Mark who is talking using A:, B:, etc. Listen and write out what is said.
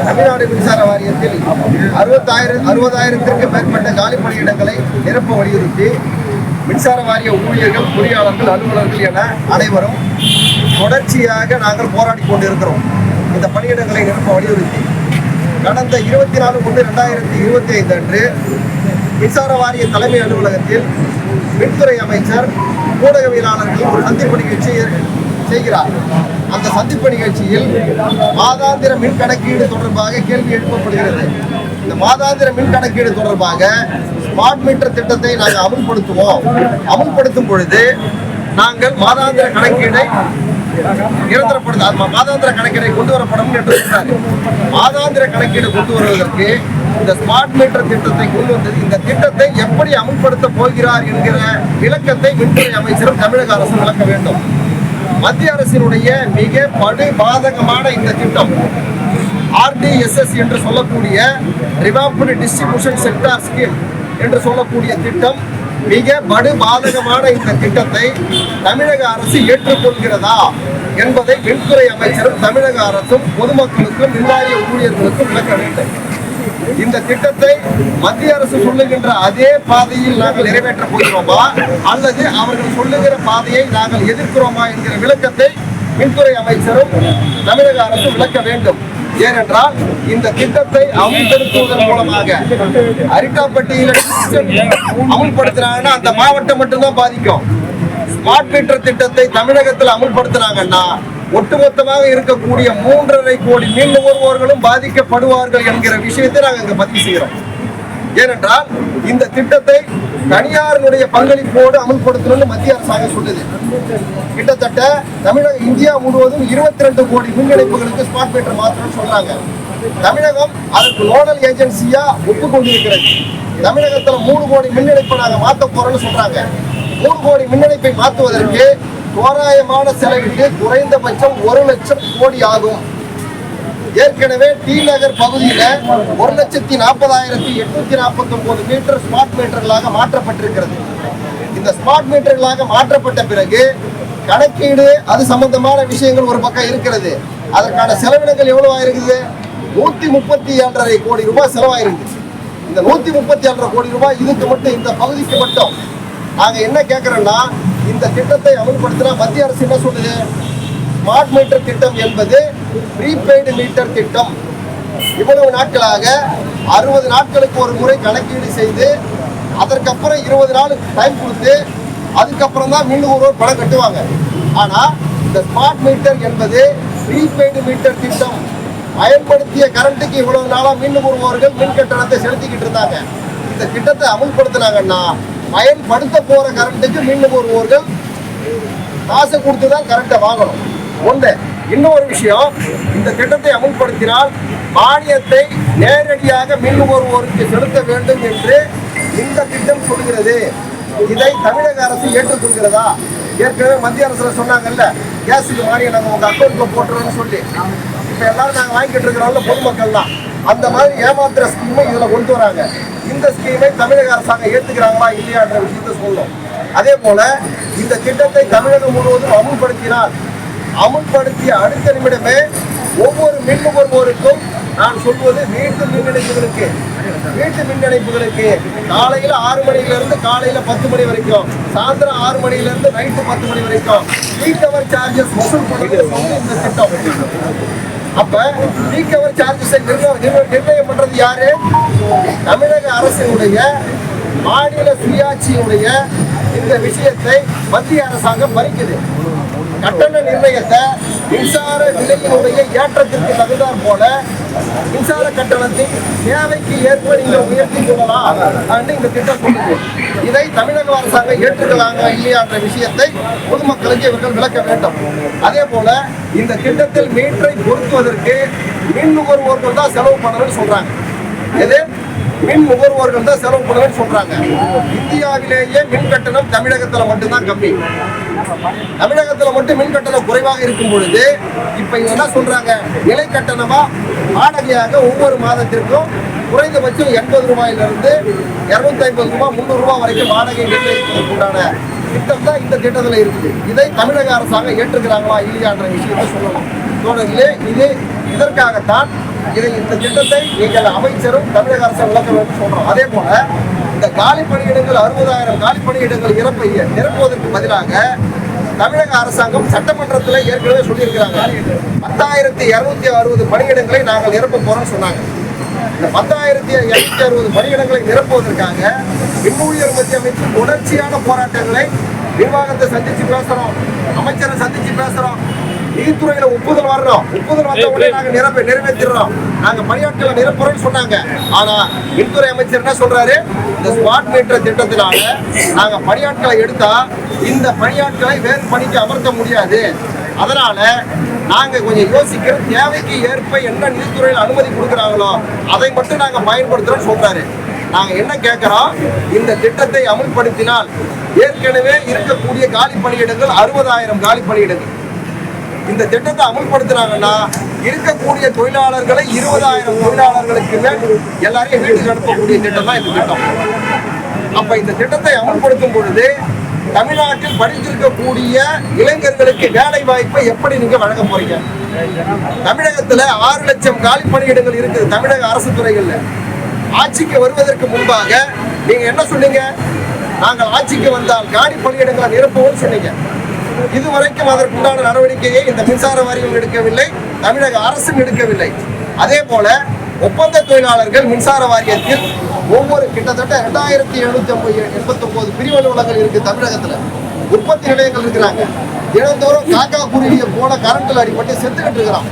A: தமிழ்நாடு மின்சார வாரியத்தில் அறுபத்தாயிரம் அறுபதாயிரத்திற்கு மேற்பட்ட காலி பணியிடங்களை நிரப்ப வலியுறுத்தி மின்சார வாரிய ஊழியர்கள் பொறியாளர்கள் அலுவலர்கள் என அனைவரும் தொடர்ச்சியாக நாங்கள் போராடி கொண்டிருக்கிறோம். இந்த பணியிடங்களை நிரப்ப வலியுறுத்தி கடந்த இருபத்தி நாலு ஒன்று ரெண்டாயிரத்தி இருபத்தி ஐந்து அன்று மின்சார வாரிய தலைமை அலுவலகத்தில் மின்துறை அமைச்சர் ஊடகவியலாளர்கள் ஒரு சந்திப்பு நிகழ்ச்சி செய்கிறார். அந்த சந்திப்பு நிகழ்ச்சியில் மாதாந்திர மின் கணக்கீடு தொடர்பாக கேள்வி எழுப்பப்படுகிறது. இந்த மாதாந்திர மின் கணக்கீடு தொடர்பாக ஸ்மார்ட் மீட்டர் திட்டத்தை நாங்கள் அமுல்படுத்துவோம். அமுல்படுத்தும் பொழுது நாங்கள் மாதாந்திர கணக்கீடை நிரந்தரப்படுத்த மாதாந்திர கணக்கீடை கொண்டு வரப்படும் என்று சொன்னார். மாதாந்திர கணக்கீடு கொண்டு வருவதற்கு இந்த ஸ்மார்ட் மீட்டர் திட்டத்தை கொண்டு வந்தது இந்த திட்டத்தை எப்படி அமுல்படுத்த போகிறார் என்கிற விளக்கத்தை மின்துறை அமைச்சரும் தமிழக அரசும் விளக்க வேண்டும். மத்திய அரசினுடைய மிக படு பாதகமான இந்த திட்டம் ஆர்டிஎஸ்எஸ் என்று சொல்லக்கூடிய ரிவாப்டு டிஸ்ட்ரிபியூஷன் செக்டார் ஸ்கீம் என்று சொல்லக்கூடிய திட்டம் மிக படு பாதகமான இந்த திட்டத்தை தமிழக அரசு ஏற்றுக்கொள்கிறதா என்பதை மின்துறை அமைச்சரும் தமிழக அரசும் பொதுமக்களுக்கும் நிர்வாக ஊழியர்களுக்கும் விளக்க வேண்டும். இந்த திட்டத்தை மத்திய அரசு சொல்லுகின்ற அதே பாதையில் நாங்கள் நிறைவேற்றப் போகிறோமா? அல்லது அவர்கள் சொல்லுகிற பாதையை நாங்கள் எதிர்க்கிறோமா என்கிற விளக்கத்தை மின்துறை அமைச்சரும் தமிழக அரசு விளக்க வேண்டும். ஏனென்றால் இந்த திட்டத்தை அமுல்படுத்துவதன் மூலமாக அரிட்டாப்பட்டியில் அமுல்படுத்துறாங்கன்னா அந்த மாவட்டம் மட்டும்தான் பாதிக்கும். ஸ்மார்ட் மீட்டர் திட்டத்தை தமிழகத்தில் அமுல்படுத்தினாங்கன்னா ஒட்டுமொத்தமாக இருக்கக்கூடிய மூன்றரை கோடி மின் நுகர்வோர்களும் பாதிக்கப்படுவார்கள் என்கிற விஷயத்தை நாங்கள் இங்கே பதிவு செய்கிறோம் ஏனென்றால் இந்த திட்டத்தை தனியாருடைய பங்களிப்போடு அமல்படுத்தணும்னு மத்திய அரசாங்கம் சொல்லுது. கிட்டத்தட்ட தமிழக இந்தியா முழுவதும் இருபத்தி ரெண்டு கோடி மின் இணைப்புகளுக்கு ஸ்மார்ட் மீட்டர் மாற்றணும்னு சொல்றாங்க. தமிழகம் அதற்கு நோடல் ஏஜென்சியா ஒப்புக்கொண்டிருக்கிறது. தமிழகத்துல மூணு கோடி மின் இணைப்பை நாங்க மாத்த போறோம்னு சொல்றாங்க. மூணு கோடி மின் இணைப்பை மாற்றுவதற்கு தோராயமான செலவிட்டு குறைந்தபட்சம் ஒரு லட்சம் கோடி ஆகும். ஏற்கனவே டி நகர் பகுதியில ஒரு லட்சத்தி நாற்பதாயிரத்தி எட்நூத்தி நாற்பத்தி ஒன்பது மீட்டர் ஸ்மார்ட் மீட்டர்களாக மாற்றப்பட்டிருக்கிறது. இந்த ஸ்மார்ட் மீட்டர்களாக மாற்றப்பட்ட பிறகு கணக்கீடு அது சம்பந்தமான விஷயங்கள் ஒரு பக்கம் இருக்கிறது. அதற்கான செலவினங்கள் எவ்வளவு ஆயிருக்குது நூத்தி முப்பத்தி ஏழரை கோடி ரூபாய் செலவாயிருக்கு இந்த நூத்தி முப்பத்தி ஏழரை கோடி ரூபாய் இதுக்கு மட்டும் இந்த பகுதிக்கு மட்டும். நாங்க என்ன கேட்கறோம்னா இந்த திட்டத்தை அமல்படுத்தினா மத்திய அரசு என்ன சொல்லுது? ஸ்மார்ட் மீட்டர் திட்டம் என்பது ப்ரீபெய்டு மீட்டர் திட்டம். இவ்வளவு நாட்களாக அறுபது நாட்களுக்கு ஒரு முறை கணக்கீடு செய்து அதற்கப்புறம் இருபது நாள் டைம் கொடுத்து அதுக்கப்புறம் தான் மின் ஒரு பணம் கட்டுவாங்க. ஆனால் இந்த ஸ்மார்ட் மீட்டர் என்பது ப்ரீபெய்டு மீட்டர் திட்டம். பயன்படுத்திய கரண்ட்டுக்கு இவ்வளவு நாளாக மின் நுகர்வோர்கள் மின் கட்டணத்தை செலுத்திக்கிட்டு இருந்தாங்க. இந்த திட்டத்தை அமல்படுத்தினாங்கன்னா பயன்படுத்த போற கரண்ட்டுக்கு மின் நுகர்வோர்கள் காசை கொடுத்து தான் கரண்ட்டை வாங்கணும். ஒன்று இன்னொரு விஷயம் இந்த திட்டத்தை அமுல்படுத்தினால் மானியத்தை நேரடியாக மின் நுகர்வோருக்கு செலுத்த வேண்டும் என்று இந்த திட்டம் சொல்கிறது இதை தமிழக அரசு ஏற்றுக்கொள்கிறதா ஏற்கனவே மத்திய அரசுல சொன்னாங்கல்ல கேஸுக்கு மானியம் நாங்கள் உங்க அக்கௌண்ட்ல போட்டுறோம்னு சொல்லி. இப்போ எல்லாரும் நாங்கள் வாங்கிட்டு இருக்கிறோம்ல பொதுமக்கள் தான் அந்த மாதிரி ஏமாத்துற ஸ்கீமை இதில் கொண்டு வராங்க. இந்த ஸ்கீமை தமிழக அரசாங்கம் ஏற்றுக்கிறாங்களா இல்லையான்ற விஷயத்தை சொல்லணும். அதே போல இந்த திட்டத்தை தமிழகம் முழுவதும் அமுல்படுத்தினால் அமுல்படுத்திய அடுத்த நிமிடமே ஒவ்வொரு மின் நுகர்வோருக்கும் நான் சொல்வது வீட்டு மின் இணைப்புகளுக்கு வீட்டு மின் இணைப்புகளுக்கு காலையில ஆறு மணில இருந்து காலையில பத்து மணி வரைக்கும் சாயந்தரம் ஆறு மணில இருந்து நைட்டு பத்து மணி வரைக்கும் அவர் சார்ஜஸ் வசூல் பண்ணுறது இந்த திட்டம். அப்ப ரீகவர் அவர் சார்ஜஸை நிர்ணயம் பண்றது யாரு? தமிழக அரசினுடைய மாநில சுயாட்சியுடைய இந்த விஷயத்தை மத்திய அரசாங்கம் பறிக்குது. கட்டண நிர்ணயத்தை மின்சார விலையினுடைய ஏற்றத்திற்கு தகுந்தார் போல மின்சார கட்டணத்தை தேவைக்கு ஏற்ப நீங்கள் உயர்த்தி கொள்ளலாம் இந்த திட்டம் சொல்லுது. இதை தமிழக அரசாங்கம் ஏற்றுக்கலாமா இல்லையா என்ற விஷயத்தை பொதுமக்களுக்கு இவர்கள் விளக்க வேண்டும். அதே போல இந்த திட்டத்தில் மீட்டரை பொருத்துவதற்கு மின் நுகர்வோர்கள் தான் செலவு பண்ணணும்னு சொல்றாங்க. எது? மின் நுகர்வோர்கள் தான் செலவு பண்ணணும்னு சொல்றாங்க. இந்தியாவிலேயே மின் கட்டணம் தமிழகத்துல மட்டும்தான் கம்மி. தமிழகத்துல மட்டும் மின் கட்டணம் குறைவாக இருக்கும் பொழுது இப்ப இவங்க என்ன சொல்றாங்க? நிலை கட்டணமா? வாடகையாக ஒவ்வொரு மாதத்திற்கும் குறைந்தபட்சம் எண்பது ரூபாயிலிருந்து இருநூத்தி ஐம்பது ரூபாய் முந்நூறு ரூபாய் வரைக்கும் வாடகை நிர்ணயிப்பதற்குண்டான திட்டம் தான் இந்த திட்டத்துல இருக்குது. இதை தமிழக அரசாங்கம் ஏற்றுக்கிறாங்களா இல்லையான்ற விஷயத்தை சொல்லணும் தோழர்களே இது இதற்காகத்தான் இதை இந்த திட்டத்தை நீங்கள் அமைச்சரும் தமிழக அரசு விளக்க வேண்டும் சொல்றோம். அதே போல இந்த காலி பணியிடங்கள் அறுபதாயிரம் காலி பணியிடங்கள் இறப்பை நிரப்புவதற்கு பதிலாக தமிழக அரசாங்கம் சட்டமன்றத்தில் ஏற்கனவே சொல்லியிருக்கிறாங்க. பத்தாயிரத்தி இரநூத்தி அறுபது பணியிடங்களை நாங்கள் நிரப்ப போறோம்னு சொன்னாங்க. இந்த பத்தாயிரத்தி எழுநூத்தி அறுபது பணியிடங்களை நிரப்புவதற்காக மின்ஊழியர் மத்திய அமைப்பு தொடர்ச்சியான போராட்டங்களை நிர்வாகத்தை சந்திச்சு பேசுறோம். அமைச்சரை சந்திச்சு பேசுறோம். நீதித்துறையில ஒப்புதல் வர்றோம் ஒப்புதல் வந்த உடனே நாங்க நிரப்ப நிறைவேற்றிடுறோம் நாங்க பணியாட்களை நிரப்புறோம்னு சொன்னாங்க. ஆனா மின்துறை அமைச்சர் என்ன சொல்றாரு? இந்த ஸ்மார்ட் மீட்டர் திட்டத்தினால நாங்க பணியாட்களை எடுத்தா இந்த பணியாட்களை வேறு பணிக்கு அமர்த்த முடியாது. அதனால நாங்க கொஞ்சம் யோசிக்கிறோம் தேவைக்கு ஏற்ப என்ன நிதித்துறையில் அனுமதி கொடுக்குறாங்களோ அதை மட்டும் நாங்க பயன்படுத்துறோம்னு சொல்றாரு. நாங்க என்ன கேட்கிறோம் இந்த திட்டத்தை அமல்படுத்தினால் ஏற்கனவே இருக்கக்கூடிய காலி பணியிடங்கள் அறுபதாயிரம் காலி பணியிடங்கள் இந்த திட்டத்தை அமல்படுத்துறாங்கன்னா இருக்கக்கூடிய தொழிலாளர்களை இருபதாயிரம் தொழிலாளர்களுக்கு மேல் எல்லாரையும் வீட்டுக்கு அனுப்பக்கூடிய திட்டம் தான் இந்த திட்டம். அப்ப இந்த திட்டத்தை அமல்படுத்தும் பொழுது தமிழ்நாட்டில் படித்திருக்கக்கூடிய இளைஞர்களுக்கு வேலை வாய்ப்பை எப்படி நீங்க வழங்க போறீங்க? தமிழகத்துல ஆறு லட்சம் காலி பணியிடங்கள் இருக்குது தமிழக அரசு துறைகள்ல. ஆட்சிக்கு வருவதற்கு முன்பாக நீங்க என்ன சொன்னீங்க? நாங்கள் ஆட்சிக்கு வந்தால் காலி பணியிடங்களை நிரப்புவோம்னு சொன்னீங்க. இதுவரைக்கும் அதற்குண்டான நடவடிக்கையை இந்த மின்சார வாரியம் எடுக்கவில்லை தமிழக அரசும் எடுக்கவில்லை. அதே போல ஒப்பந்த தொழிலாளர்கள் மின்சார வாரியத்தில் ஒவ்வொரு கிட்டத்தட்ட ரெண்டாயிரத்தி எழுநூத்தி ஐம்பது எண்பத்தி ஒன்பது பிரிவு அலுவலகங்கள் இருக்கு தமிழகத்துல. உற்பத்தி நிலையங்கள் இருக்கிறாங்க. தினந்தோறும் காக்கா குருவியை போல கரண்டில் அடிபட்டு செத்துக்கிட்டு இருக்கிறான்.